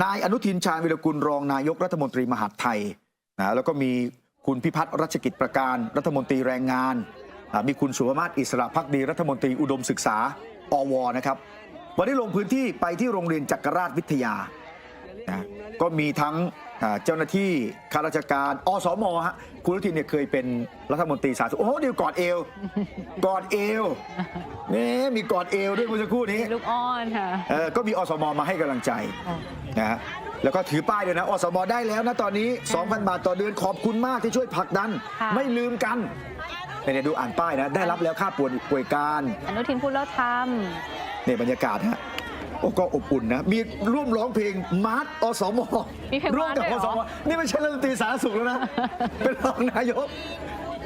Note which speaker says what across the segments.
Speaker 1: นายอนุทินชาญวิรกุลรองนายกรัฐมนตรีมหาดไทยนะแล้วก็มีคุณพิพัฒน์รัชกิจประการรัฐมนตรีแรงงาน มีคุณสุภมาศอิสระพักดีรัฐมนตรีอุดมศึกษาอวนะครับ วันนี้ลงพื้นที่ไปที่โรงเรียนจักรราชวิทยา นะก็มีทั้งอ่าเจ้าหน้าที่ข้าราชการอสมฮะคุณอนุทินเนี่ยเคยเป็นรัฐมนตรีสาธารณสุขโอ้โหเดี๋ยวกอดเอวกอดเอวนี่มีกอดเอวด้วยเมื่อสักครู่นี้
Speaker 2: ลูกอ้อนค่ะ
Speaker 1: เออก็มีอสมมาให้กำลังใจนะฮะแล้วก็ถือป้ายด้วยนะอสมได้แล้วนะตอนนี้ 2,000 บาทต่อเดือนขอบคุณมากที่ช่วยผลักดัน
Speaker 2: ค่ะ
Speaker 1: ไม่ลืมกันเนี่ยดูอ่านป้ายนะ ได้รับแล้วค่าป่วยป่วยการ
Speaker 2: อนุทินพูดแล้วท
Speaker 1: เนี่ยบรรยากาศฮะ โอ้ก็อบอุ่นนะ มีร่วมร้องเพลงมาร์ตอสม
Speaker 2: มีเพลง
Speaker 1: ร่วม
Speaker 2: มาร์ท
Speaker 1: กับ
Speaker 2: ด้
Speaker 1: อ
Speaker 2: วยเห
Speaker 1: ส
Speaker 2: รอ
Speaker 1: มนี่ไม่ใช่รัฐมนตรีสาธารณสุขแล้วนะ เป็นรองนายก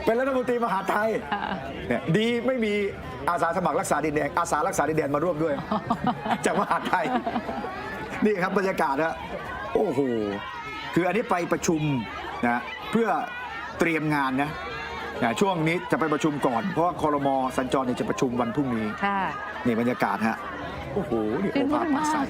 Speaker 1: เป็นรัฐมนตรีมหาดไทย
Speaker 2: ค่ะ
Speaker 1: เนี่ยดีไม่มีอาสาสมัครรักษาดินแดนอาสารักษาดินแดนมาร่วมด้วย จากมหาดไทย นี่ครับบรรยากาศนะโอ้โห คืออันนี้ไปประชุมนะเพื่อเตรียมงานนะนะช่วงนี้จะไปประชุมก่อน เพราะว่าคอรมอสัญจรเนี่ยจะประชุมวันพรุ่งนี้ำ
Speaker 2: ค่ะ
Speaker 1: นี่บรรยากาศฮะ โอ้โหนี่
Speaker 2: ชื่
Speaker 1: โอนภาพ
Speaker 2: มื่น
Speaker 1: ปาก
Speaker 2: มา
Speaker 1: ใส
Speaker 2: ก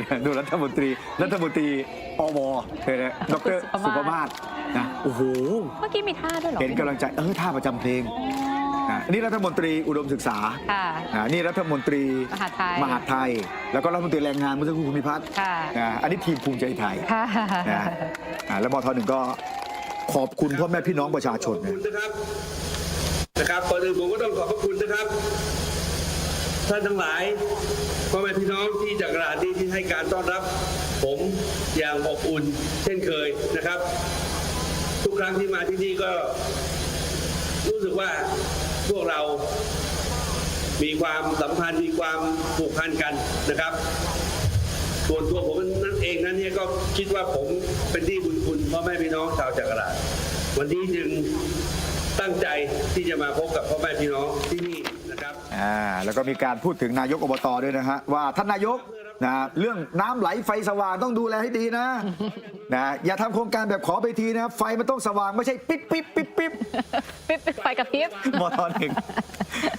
Speaker 1: นี่นะดูรัฐมนตรี รัฐมนตรีอวเลยนะดร
Speaker 2: สุ
Speaker 1: สุ
Speaker 2: ภ
Speaker 1: ภ
Speaker 2: มา
Speaker 1: มา
Speaker 2: ศ
Speaker 1: ศนะโอ้โห
Speaker 2: เมื่อกี้มีท่าด้วยเหรอ
Speaker 1: เห็นกำลังใจเออท่าประจำเพลง
Speaker 2: อ๋อ
Speaker 1: นะนี่รัฐมนตรีอุดมศึกษา
Speaker 2: ค่ะ
Speaker 1: อ่านี่รัฐมนตรี
Speaker 2: มหาดไทย
Speaker 1: มหาดไทย แล้วก็รัฐมนตรีแรงงานเมื่อสักครู่คุณพิพัฒน์
Speaker 2: ค่ะ
Speaker 1: อ่าอันนี้ทีมภูมิใจไทย
Speaker 2: ค่ะ
Speaker 1: นะอ่าแล้วมทหนึ่งก็ขอบคุณพ่อแม่พี่น้องประชาชน
Speaker 3: ขอบ
Speaker 1: นะ
Speaker 3: คุณนะครับ นะครับก่อนอื่นผมก็ต้องขอบพระคุณนะครับ ท่านทั้งหลายพ่อแม่พี่น้องที่ จากระดาษนี้ที่ให้การต้อนรับ ผมอย่างอบอุ่น เช่นเคยนะครับ ทุกครั้งที่มาที่นี่ก็ รู้สึกว่าพวกเรามีความสัมพันธ์มีความผูกพันกันนะครับส่วนตัวผมนั่นเองนั้นเนี่ยก็คิดว่าผมเป็นที่บุญคุณพ่อแม่พี่น้องชาวจักราชวันนี้จึงตั้งใจที่จะมาพบกับพ่อแม่พี่น้องที่นี่
Speaker 1: อ่าแล้วก็มีการพูดถึงนายกอบตด้วยนะฮะว่าท่านนายกนะเรื่องน้ำไหลไฟสว่างต้องดูแลให้ดีนะนะอย่าทำโครงการแบบขอไปทีนะไฟมันต้องสว่างไม่ใช่ปิ๊บปิ๊บปิ๊บปิ๊บ
Speaker 2: ปิ๊บปิ๊บไฟกระพริบ
Speaker 1: มอทอหนึ่ง